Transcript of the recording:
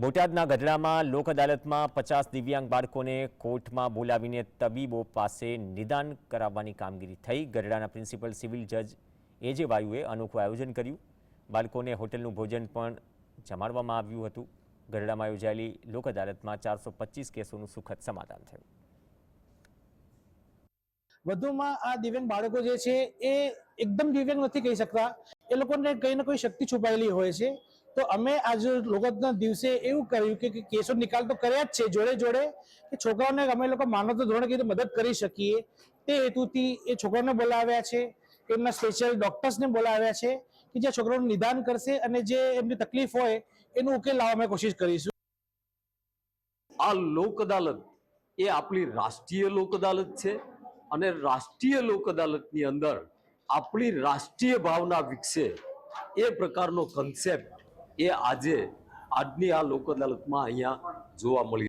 બોટાદના ગઢડામાં લોક અદાલતમાં પચાસ દિવ્યાંગ બાળકોને કોર્ટમાં બોલાવીને તબીબો પાસે નિદાન કરાવવાની કામગીરી થઈ. ગઢડાના પ્રિન્સિપલ સિવિલ જજ એજે વાયુએ અનોખું આયોજન કર્યું. બાળકોને હોટલનું ભોજન પણ જમાડવામાં આવ્યું હતું. ગઢડામાં યોજાયેલી લોક અદાલતમાં ચારસો પચીસ કેસોનું સુખદ સમાધાન થયું. વધુમાં આ દિવ્યાંગ બાળકો જે છે, એ એકદમ દિવ્યાંગ નથી કહી શકતા. એ લોકોને કંઈ ને કોઈ શક્તિ છુપાયેલી હોય છે. તો અમે આજે લોકોના દિવસે એવું કર્યું કે કેસો નિકાલ તો કર્યા જ છે, જોડે જોડે, કે છોકરાઓને અમે લોકો માનવતા ધોરણે કઈ મદદ કરી શકીએ, તે હેતુથી એ છોકરાઓને બોલાવ્યા છે એમના સ્પેશિયલ ડોક્ટર્સને બોલાવ્યા છે, કે જે છોકરાઓનું નિદાન કરશે અને જે એમની તકલીફ હોય એનો ઉકેલ લાવવા અમે કોશિશ કરીશું. આ લોક અદાલત એ આપણી રાષ્ટ્રીય લોક અદાલત છે અને રાષ્ટ્રીય લોક અદાલતની અંદર આપણી રાષ્ટ્રીય ભાવના વિકસે એ પ્રકારનો કન્સેપ્ટ એ આજે આજની આ લોક અહીંયા જોવા મળી